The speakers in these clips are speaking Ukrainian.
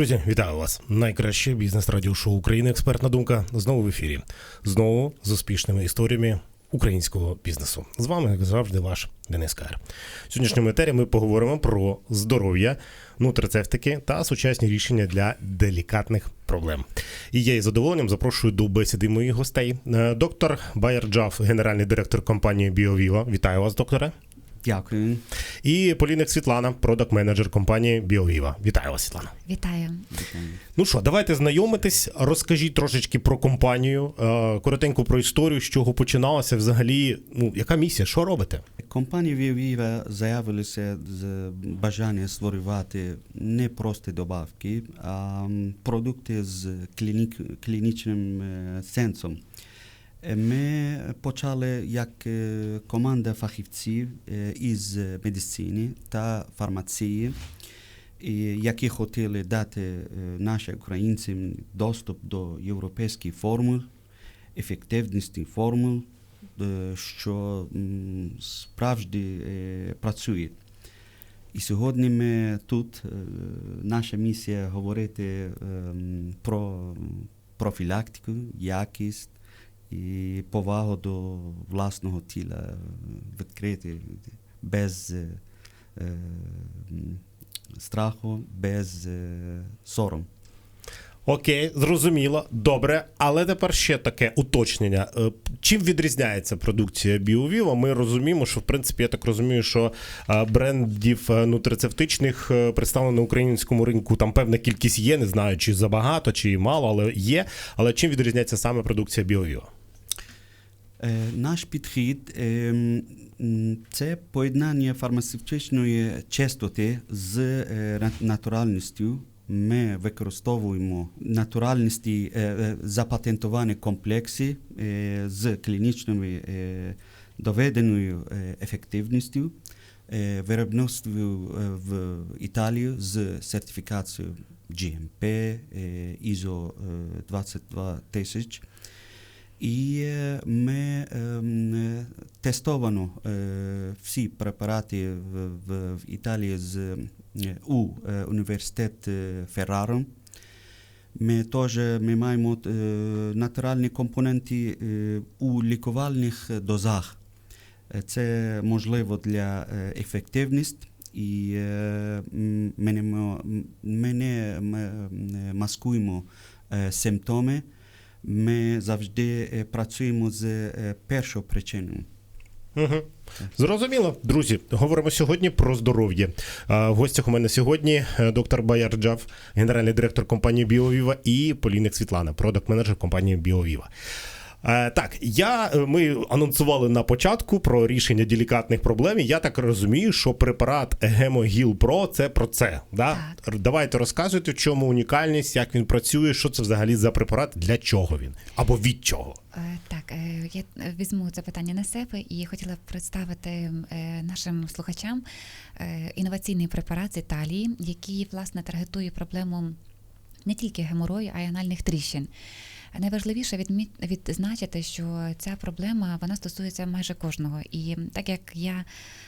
Друзі, вітаю вас! Найкраще бізнес радіошоу України. Експертна думка знову в ефірі. Знову з успішними історіями українського бізнесу. З вами, як завжди, ваш Денис Кар. Сьогоднішньому етері ми поговоримо про здоров'я, нутрицептики та сучасні рішення для делікатних проблем. І я із задоволенням запрошую до бесіди моїх гостей. Е, Доктор Байер Джаф, генеральний директор компанії BioViva. Вітаю вас, докторе. Дякую. І Поліник Світлана, продакт-менеджер компанії BioViva. Вітаю вас, Світлана. Вітаю. Ну що, давайте знайомитись. Розкажіть трошечки про компанію, е, коротенько про історію, з чого починалося взагалі. Ну, яка місія? Що робите? Компанія Вівіва заявилася з бажання створювати не просто добавки, а продукти з клінік, клінічним е, сенсом. Ми почали як команда фахівців із медицини та фармації, які хотіли дати нашим українцям доступ до європейських формул, ефективності формул, що справді працює. І сьогодні ми тут, наша місія говорити про профілактику, якість і повагу до власного тіла е, відкрити без е, е, страху, без е, сором. Окей, зрозуміло, добре. Але тепер ще таке уточнення. Е, Чим відрізняється продукція BioViva? Ми розуміємо, що в принципі я так розумію, що брендів нутрицептичних е, представлено на українському ринку там певна кількість є. Не знаю, чи забагато, чи мало, але є. Але чим відрізняється саме продукція BioViva? Е, Наш підхід е, це поєднання фармацевтичної чистоти з е, натуральністю. Ми використовуємо натуральності запатентовані комплекси з клінічною доведеною ефективністю. Виробництво в Італії з сертифікацією GMP, ISO е, 22000. І е, ми ем, е, тестовано е, всі препарати в, Італії з, у університет Ферраро. Ми теж ми маємо натуральні компоненти у лікувальних дозах. Це можливо для ефективності. І ми не, ми не маскуємо симптоми. Ми завжди е, працюємо з е, першою причиною. Угу. Зрозуміло, друзі. Говоримо сьогодні про здоров'я. В гостях у мене сьогодні е, доктор Баяр Джав, генеральний директор компанії Біовіва і Поліник Світлана, продакт-менеджер компанії BioViva. Е, Так, я, е, ми анонсували на початку про рішення делікатних проблем. і Я так розумію, що препарат Гемогіл Про це про це. Да? Р- Давайте розказуйте, в чому унікальність, як він працює, що це взагалі за препарат, для чого він або від чого. Е, Так, я візьму це питання на себе і хотіла б представити нашим слухачам інноваційний препарат з Італії, який власне таргетує проблему не тільки геморою, а й анальних тріщин. Найважливіше відміт- відзначити, що ця проблема вона стосується майже кожного. І так як я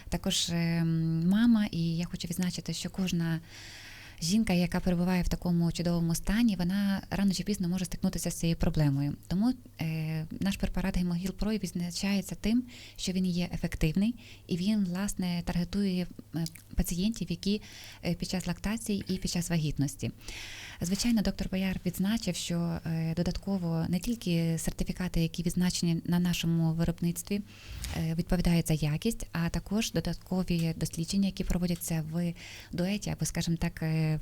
також е, мама, і я хочу відзначити, що кожна жінка, яка перебуває в такому чудовому стані, вона рано чи пізно може стикнутися з цією проблемою. Тому е, наш препарат Гемогіл Про відзначається тим, що він є ефективний і він власне таргетує е, пацієнтів, які е, під час лактації і під час вагітності. Звичайно, доктор Бояр відзначив, що е, додатково не тільки сертифікати, які відзначені на нашому виробництві, е, відповідають за якість, а також додаткові дослідження, які проводяться в дуеті, або, скажімо так, е,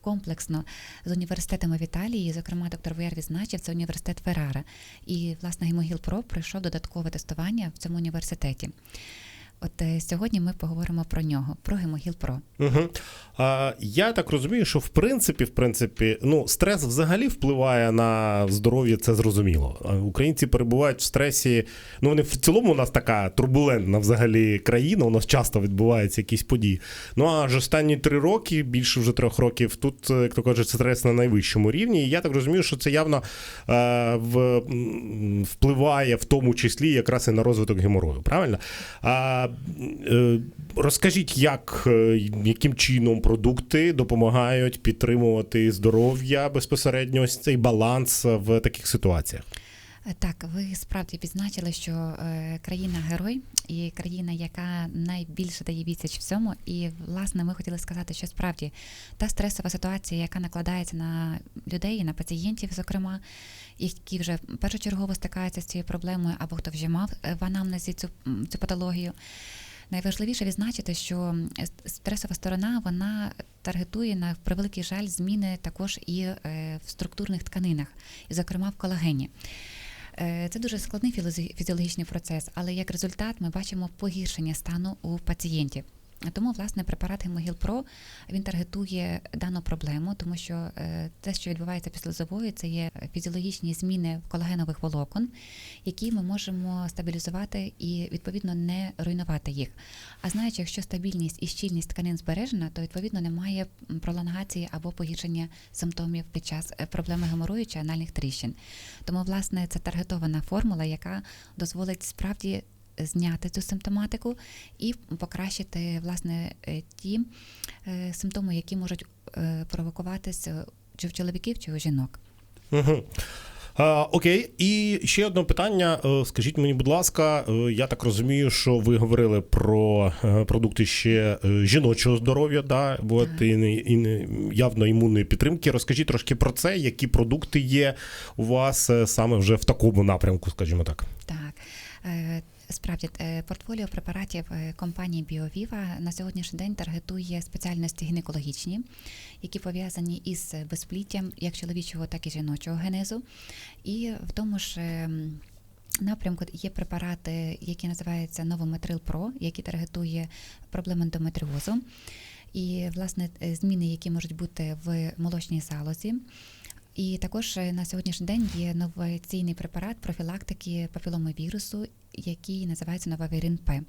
комплексно з університетами в Італії. Зокрема, доктор Бояр відзначив це університет Феррара. І, власне, Гемогіл Про пройшов додаткове тестування в цьому університеті. От е, сьогодні ми поговоримо про нього, про Гемогіл Про. Угу. А, я так розумію, що в принципі, в принципі, ну, стрес взагалі впливає на здоров'я, це зрозуміло. Українці перебувають в стресі. Ну, вони в цілому у нас така турбулентна взагалі країна, у нас часто відбуваються якісь події. Ну а ж останні три роки, більше вже трьох років, тут, е, як то кажуть, стрес на найвищому рівні. І я так розумію, що це явно е, в, впливає в тому числі якраз і на розвиток геморою. Правильно? А, розкажіть, як, е, яким чином продукти допомагають підтримувати здоров'я безпосередньо ось цей баланс в таких ситуаціях? Так, ви справді відзначили, що е, країна герой і країна, яка найбільше дає відсіч всьому. І власне ми хотіли сказати, що справді та стресова ситуація, яка накладається на людей, на пацієнтів, зокрема, які вже першочергово стикаються з цією проблемою, або хто вже мав е, в анамнезі цю, цю патологію. Найважливіше відзначити, що стресова сторона вона таргетує на превеликий жаль зміни також і е, в структурних тканинах, і зокрема в колагені. Е, Це дуже складний фізіологічний процес, але як результат ми бачимо погіршення стану у пацієнтів. Тому, власне, препарат Гемогіл Про він таргетує дану проблему, тому що е, те, що відбувається після сльозової, це є фізіологічні зміни колагенових волокон, які ми можемо стабілізувати і відповідно не руйнувати їх. А знаючи, якщо стабільність і щільність тканин збережена, то відповідно немає пролонгації або погіршення симптомів під час е, проблеми геморою чи анальних тріщин. Тому, власне, це таргетована формула, яка дозволить справді зняти цю симптоматику і покращити власне е, ті е, симптоми, які можуть е, провокуватися чи в чоловіків, чи у жінок. Угу. А, окей, і ще одне питання. Скажіть мені, будь ласка, я так розумію, що ви говорили про продукти ще жіночого здоров'я, да, от, і, і явно імунної підтримки. Розкажіть трошки про це, які продукти є у вас саме вже в такому напрямку, скажімо так. Так. Е, Справді, е, портфоліо препаратів е, компанії BioViva на сьогоднішній день таргетує спеціальності гінекологічні, які пов'язані із безпліттям як чоловічого, так і жіночого генезу. І в тому ж ем, напрямку є препарати, які називаються Новометрил Про, які таргетує проблеми ендометріозу. І, власне, е, зміни, які можуть бути в молочній залозі. І також е, на сьогоднішній день є новаційний препарат профілактики папіломовірусу, який називається Новавірин П.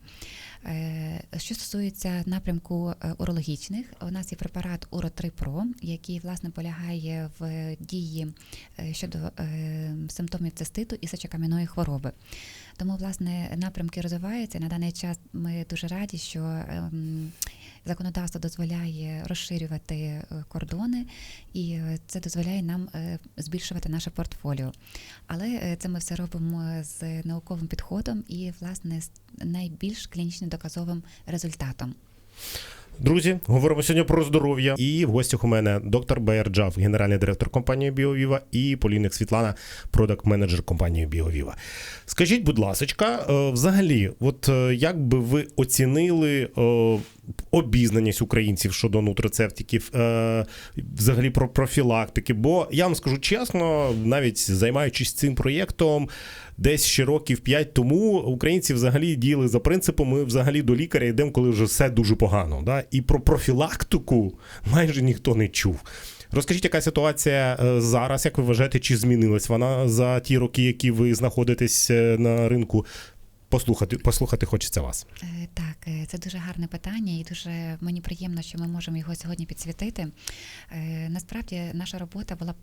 Е, Що стосується напрямку е, урологічних, у нас є препарат Уро 3 Pro, який власне полягає в дії е, щодо симптомів циститу і сечокам'яної хвороби. Тому, власне, напрямки розвиваються. На даний час ми дуже раді, що ем, законодавство дозволяє розширювати кордони, і це дозволяє нам збільшувати наше портфоліо. Але це ми все робимо з науковим підходом і, власне, з найбільш клінічно доказовим результатом. Друзі, говоримо сьогодні про здоров'я. І в гостях у мене доктор Байерджав, генеральний директор компанії Біовіва, і Поліник Світлана, продакт-менеджер компанії Біовіва. Скажіть, будь ласка, е, взагалі, от е, як би ви оцінили е, обізнаність українців щодо нутрицептиків, е, взагалі про профілактики? Бо я вам скажу чесно, навіть займаючись цим проєктом, десь ще років 5 тому українці взагалі діяли за принципом, ми взагалі до лікаря йдемо, коли вже все дуже погано. Да? І про профілактику майже ніхто не чув. Розкажіть, яка ситуація е, зараз, як ви вважаєте, чи змінилась вона за ті роки, які ви знаходитесь е, на ринку? Послухати, послухати хочеться вас. Е, Так, е, це дуже гарне питання, і дуже мені приємно, що ми можемо його сьогодні підсвітити. Е, Насправді наша робота була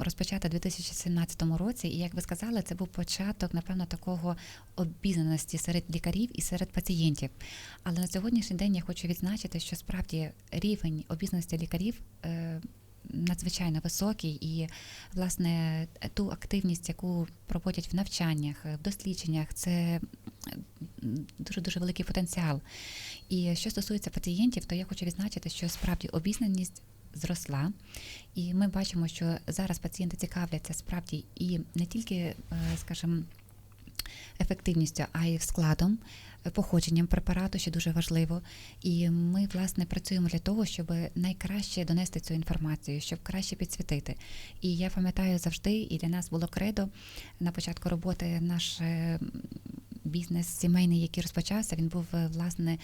розпочата у 2017 році, і як ви сказали, це був початок, напевно, такого обізнаності серед лікарів і серед пацієнтів. Але на сьогоднішній день я хочу відзначити, що справді рівень обізнаності лікарів. Надзвичайно високий, і власне ту активність, яку проводять в навчаннях, в дослідженнях, це дуже дуже великий потенціал. І що стосується пацієнтів, то я хочу відзначити, що справді обізнаність зросла, і ми бачимо, що зараз пацієнти цікавляться справді і не тільки, е, скажімо, ефективністю, а й складом, е, походженням препарату, що дуже важливо. І ми, власне, працюємо для того, щоб найкраще донести цю інформацію, щоб краще підсвітити. І я пам'ятаю завжди, і для нас було кредо на початку роботи наш. Бізнес сімейний, який розпочався, він був е, власне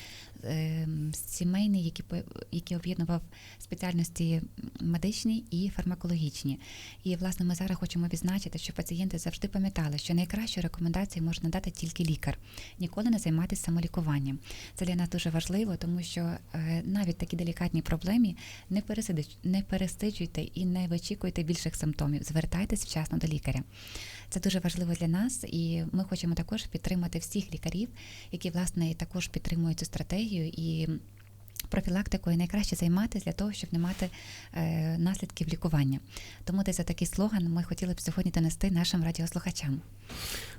е, сімейний, який який об'єднував спеціальності медичні і фармакологічні. І власне ми зараз хочемо відзначити, що пацієнти завжди пам'ятали, що найкращі рекомендації може надати тільки лікар, ніколи не займатися самолікуванням. Це для нас дуже важливо, тому що е, навіть такі делікатні проблеми не не перестиджуйте і не вичікуйте більших симптомів. Звертайтесь вчасно до лікаря. Це дуже важливо для нас, і ми хочемо також підтримати всіх лікарів, які власне також підтримують цю стратегію і. Профілактикою найкраще займатися для того, щоб не мати е, наслідків лікування. Тому десь за такий слоган ми хотіли б сьогодні донести нашим радіослухачам.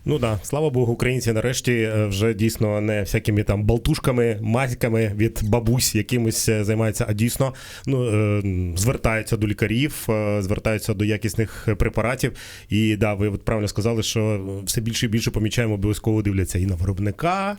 Ну да, слава Богу, українці нарешті е, вже дійсно не всякими там болтушками, матьками від бабусь якимось е, займаються, а дійсно ну, е, звертаються до лікарів, е, звертаються до якісних препаратів. І да, ви от правильно сказали, що все більше і більше помічаємо, обов'язково дивляться і на виробника,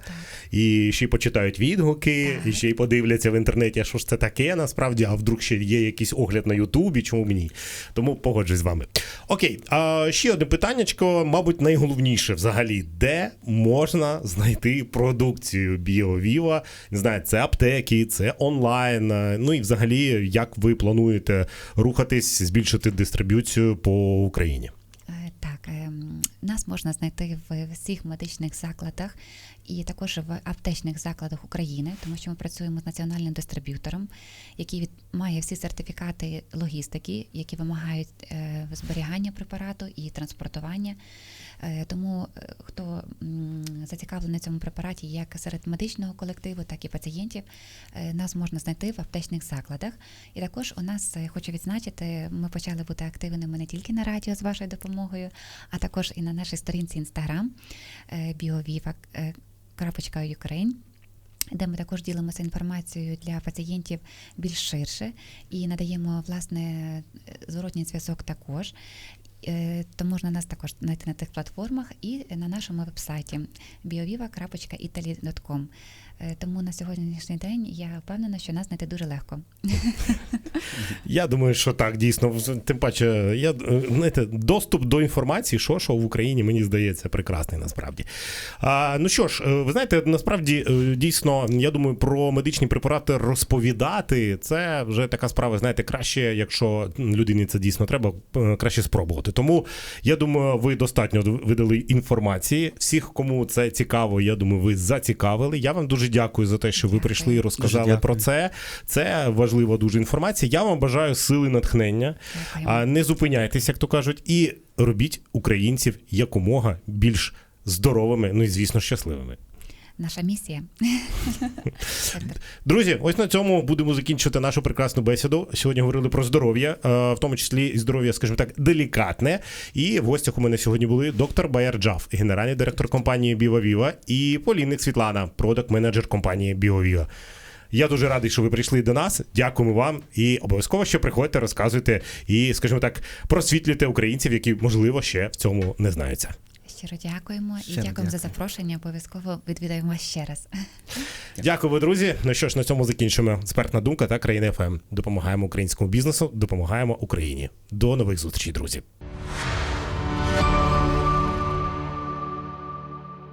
і ще й почитають відгуки, Так. і ще й подивляться в інтернеті, а що ж це таке насправді, а вдруг ще є якийсь огляд на Ютубі, чому б ні. Тому погоджуюсь з вами. Окей, а ще одне питаннячко, мабуть, найголовніше взагалі, де можна знайти продукцію BioViva? Не знаю, це аптеки, це онлайн. е, Ну і взагалі, як ви плануєте рухатись, збільшити дистриб'юцію по Україні? Е, Так, ем, нас можна знайти в всіх медичних закладах і також в аптечних закладах України, тому що ми працюємо з національним дистриб'ютором, який від, має всі сертифікати логістики, які вимагають е, зберігання препарату і транспортування. Е, Тому е, хто м, зацікавлений цьому препараті як серед медичного колективу, так і пацієнтів, е, нас можна знайти в аптечних закладах. І також у нас е, хочу відзначити, ми почали бути активними не тільки на радіо з вашою допомогою, а також і на нашій сторінці Інстаграм bioviva.ukraine де ми також ділимося інформацією для пацієнтів більш ширше і надаємо власне зворотній зв'язок також. Е, То можна нас також знайти на тих платформах і на нашому вебсайті bioviva.italy.com. Е, Тому на сьогоднішній день я впевнена, що нас знайти дуже легко. Я думаю, що так, дійсно. Тим паче, я, е, знаєте, доступ до інформації, що, що в Україні, мені здається, прекрасний насправді. А, ну що ж, ви знаєте, насправді дійсно, я думаю, про медичні препарати розповідати це вже така справа, знаєте, краще, якщо людині це дійсно треба, краще спробувати. Тому я думаю, ви достатньо видали інформації. Всіх, кому це цікаво, я думаю, ви зацікавили. Я вам дуже дякую за те, що ви прийшли і розказали про це. Це важлива дуже інформація. Я вам бажаю сили натхнення. Дякуємо. А не зупиняйтесь, як то кажуть, і робіть українців якомога більш здоровими, ну і звісно, щасливими. Наша місія. Друзі, ось на цьому будемо закінчувати нашу прекрасну бесіду. Сьогодні говорили про здоров'я, е, в тому числі і здоров'я, скажімо так, делікатне. І в гостях у мене сьогодні були доктор Баяр Джав, генеральний директор компанії BioViva, і Полінник Світлана, продакт-менеджер компанії BioViva. Я дуже радий, що ви прийшли до нас. Дякуємо вам і обов'язково ще приходьте, розказуйте і, скажімо так, просвітлюйте українців, які можливо ще в цьому не знаються. Щиро дякуємо і дякуємо за запрошення. Обов'язково відвідаємо вас ще раз. Дякую, друзі. Ну що ж, на цьому закінчимо. Експертна думка та країна ФМ. Допомагаємо українському бізнесу, допомагаємо Україні. До нових зустрічей, друзі.